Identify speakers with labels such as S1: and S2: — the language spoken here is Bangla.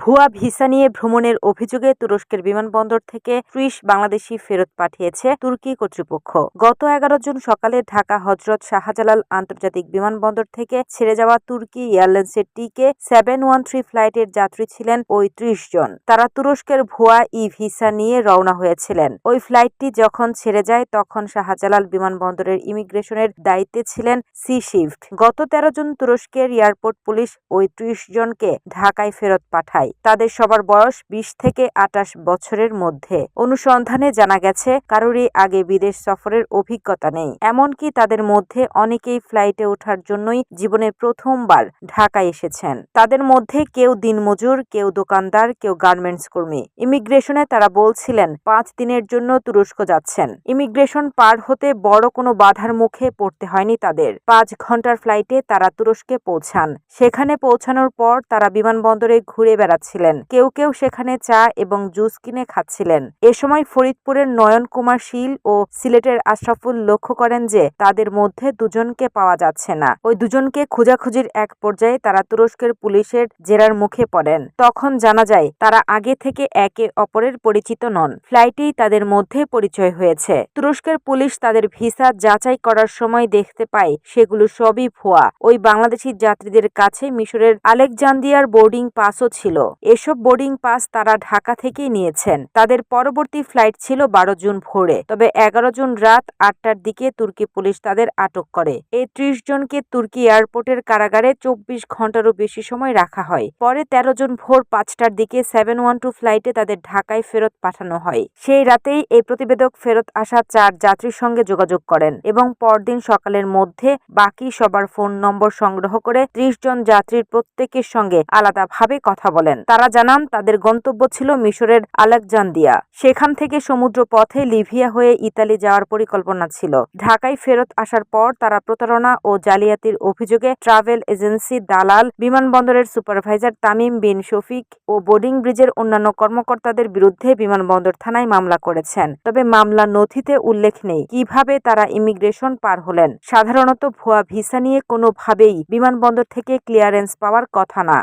S1: ভুয়া ভিসা নিয়ে ভ্রমণের অভিযোগে তুরস্কের বিমানবন্দর থেকে ত্রিশ বাংলাদেশি ফেরত পাঠিয়েছে তুর্কি কর্তৃপক্ষ। গত এগারো জুন সকালে ঢাকা হজরত শাহজালাল আন্তর্জাতিক বিমানবন্দর থেকে ছেড়ে যাওয়া তুর্কি এয়ারলাইন্সের টিকে সেভেন ওয়ান থ্রি ফ্লাইটের যাত্রী ছিলেন ওই ত্রিশ জন। তারা তুরস্কের ভুয়া ই ভিসা নিয়ে রওনা হয়েছিলেন। ওই ফ্লাইটটি যখন ছেড়ে যায়, তখন শাহজালাল বিমানবন্দরের ইমিগ্রেশনের দায়িত্বে ছিলেন সি শিফট। গত তেরো জুন তুরস্কের এয়ারপোর্ট পুলিশ ওই ত্রিশ জনকে ঢাকায় ফেরত পাঠায়। তাদের সবার বয়স বিশ থেকে আটাশ বছরের মধ্যে। অনুসন্ধানে জানা গেছে, কারোরই আগে বিদেশ সফরের অভিজ্ঞতা নেই। এমনকি তাদের মধ্যে অনেকেই ফ্লাইটে ওঠার জন্যই জীবনে প্রথমবার ঢাকায় এসেছেন। তাদের মধ্যে কেউ দিনমজুর, কেউ দোকানদার, কেউ গার্মেন্টস কর্মী। ইমিগ্রেশনে তারা বলছিলেন, পাঁচ দিনের জন্য তুরস্ক যাচ্ছেন। ইমিগ্রেশন পার হতে বড় কোনো বাধার মুখে পড়তে হয়নি তাদের। পাঁচ ঘণ্টার ফ্লাইটে তারা তুরস্কে পৌঁছান। সেখানে পৌঁছানোর পর তারা বিমানবন্দরে ঘুরে বেড়াচ্ছিলেন কেউ কেউ সেখানে চা এবং জুস কিনে খাচ্ছিলেন। এ সময় ফরিদপুরের নয়ন কুমার শীল ও সিলেটের আশরাফুল লক্ষ্য করেন যে তাদের মধ্যে দুজনকে পাওয়া যাচ্ছে না। ওই দুজনকে খোঁজাখুঁজির এক পর্যায়ে তারা তুরস্কের পুলিশের জেরার মুখে পড়েন। তখন জানা যায়, তারা আগে থেকে একে অপরের পরিচিত নন। ফ্লাইটেই তাদের মধ্যে পরিচয় হয়েছে। তুরস্কের পুলিশ তাদের ভিসা যাচাই করার সময় দেখতে পায়, সেগুলো সবই ভুয়া। ওই বাংলাদেশি যাত্রীদের কাছে মিশরের আলেকজান্দিয়ার বোর্ডিং পাসও ছিল। এসব বোর্ডিং পাস তারা ঢাকা থেকেই নিয়েছেন। তাদের পরবর্তী ফ্লাইট ছিল বারো জুন ভোরে। তবে এগারো জুন রাত আটটার দিকে তুর্কি পুলিশ তাদের আটক করে। এই ত্রিশ জনকে তুর্কি এয়ারপোর্টের কারাগারে চব্বিশ ঘন্টারও বেশি সময় রাখা হয়। পরে তেরো জন ভোর পাঁচটার দিকে সেভেন ওয়ান টু ফ্লাইটে তাদের ঢাকায় ফেরত পাঠানো হয়। সেই রাতেই এই প্রতিবেদক ফেরত আসা চার যাত্রীর সঙ্গে যোগাযোগ করেন এবং পরদিন সকালের মধ্যে বাকি সবার ফোন নম্বর সংগ্রহ করে ত্রিশ জন যাত্রীর প্রত্যেকের সঙ্গে আলাদাভাবে কথা বলেন, তারা জানান, তাদের গন্তব্য ছিল মিশরের আলেকজান্দিয়া সেখান থেকে সমুদ্র পথে লিভিয়া হয়ে ইতালি যাওয়ার পরিকল্পনা ছিল। ঢাকায় ফেরত আসার পর তারা প্রতারণা ও জালিয়াতির অভিযোগে ট্রাভেল এজেন্সি দালাল, বিমানবন্দরের সুপারভাইজার তামিম বিন শফিক ও বোর্ডিং ব্রিজের অন্যান্য কর্মকর্তাদের বিরুদ্ধে বিমানবন্দর থানায় মামলা করেছেন। তবে মামলা নথিতে উল্লেখ নেই কীভাবে তারা ইমিগ্রেশন পার হলেন। সাধারণত ভুয়া ভিসা নিয়ে কোনোভাবেই বিমানবন্দর থেকে ক্লিয়ারেন্স পাওয়ার কথা না।